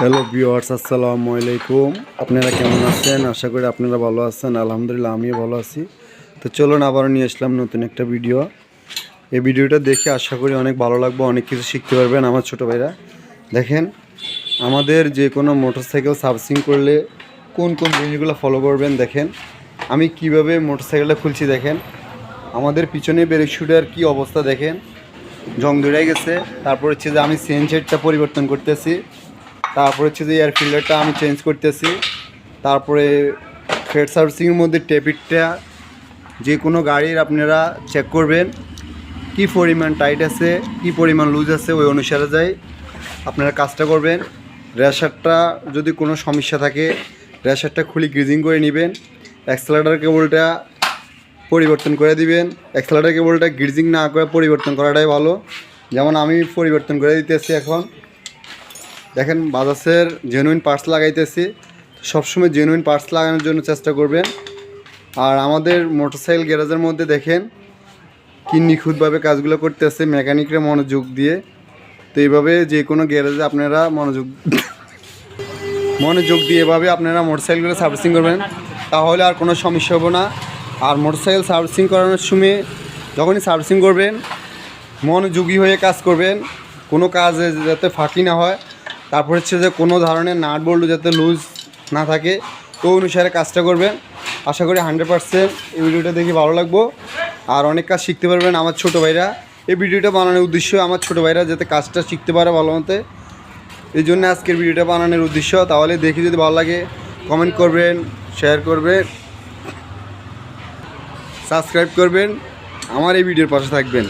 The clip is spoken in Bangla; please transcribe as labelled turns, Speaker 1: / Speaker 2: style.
Speaker 1: হ্যালো ভিউয়ার্স আসসালামু আলাইকুম আপনারা কেমন আছেন আশা করি আপনারা ভালো আছেন আলহামদুলিল্লাহ আমিও ভালো আছি তো চলুন আবারও নিয়ে আসলাম নতুন একটা ভিডিও এই ভিডিওটা দেখে আশা করি অনেক ভালো লাগবে অনেক কিছু শিখতে পারবেন আমার ছোটো ভাইরা। দেখেন, আমাদের যে কোনো মোটরসাইকেল সার্ভিসিং করলে কোন কোন জিনিসগুলো ফলো করবেন দেখেন। আমি কীভাবে মোটরসাইকেলটা খুলছি দেখেন। আমাদের পিছনে ব্রেক শুটার কী অবস্থা দেখেন। জং ধরে গেছে। তারপর হচ্ছে যে আমি সেন সেটটা পরিবর্তন করতেছি। তারপর হচ্ছে যে এয়ার ফিল্টারটা আমি চেঞ্জ করতেছি। তারপরে ফেড সার্ভিসিংয়ের মধ্যে টেপিটটা যে কোনো গাড়ির আপনারা চেক করবেন, কি পরিমাণ টাইট আছে, কি পরিমাণ লুজ আছে, ওই অনুসারে যাই আপনারা কাজটা করবেন। র্যাশারটা যদি কোনো সমস্যা থাকে র্যাশারটা খুলে গ্রিজিং করে নেবেন অ্যাক্সেলারেটার কেবলটা পরিবর্তন করে দিবেন। অ্যাক্সেলারেটার কেবলটা গ্রিজিং না করে পরিবর্তন করাটাই ভালো। যেমন আমি পরিবর্তন করে দিতেছি এখন দেখেন বাজাসের জেনুইন পার্টস লাগাইতেছি। সবসময় জেনুইন পার্টস লাগানোর জন্য চেষ্টা করবেন। আর আমাদের মোটরসাইকেল গ্যারেজের মধ্যে দেখেন কি নিখুঁতভাবে কাজগুলো করতেছে মেকানিকরা মনোযোগ দিয়ে। তো এইভাবে যে কোনো গ্যারেজে আপনারা মনোযোগ মনোযোগ দিয়ে এভাবে আপনারা মোটরসাইকেলগুলো সার্ভিসিং করবেন। তাহলে আর কোনো সমস্যা হবে না। আর মোটরসাইকেল সার্ভিসিং করানোর সময় যখনই সার্ভিসিং করবেন, মনোযোগী হয়ে কাজ করবেন। কোনো কাজে যাতে ফাঁকি না হয়। তারপর হচ্ছে যে কোনো ধরনের নাট বল্টু যাতে লুজ না থাকে, তো অনুসারে কাজটা করবেন। আশা করি হান্ড্রেড পার্সেন্ট এই ভিডিওটা দেখে ভালো লাগবো। আর অনেক কাজ শিখতে পারবেন আমার ছোটো ভাইরা। এই ভিডিওটা বানানোর উদ্দেশ্য আমার ছোটো ভাইরা যাতে কাজটা শিখতে পারে ভালো মতে। এই জন্য আজকের ভিডিওটা বানানোর উদ্দেশ্য। তাহলে দেখে যদি ভালো লাগে কমেন্ট করবেন শেয়ার করবেন সাবস্ক্রাইব করবেন। আমার এই ভিডিওর পাশে থাকবেন।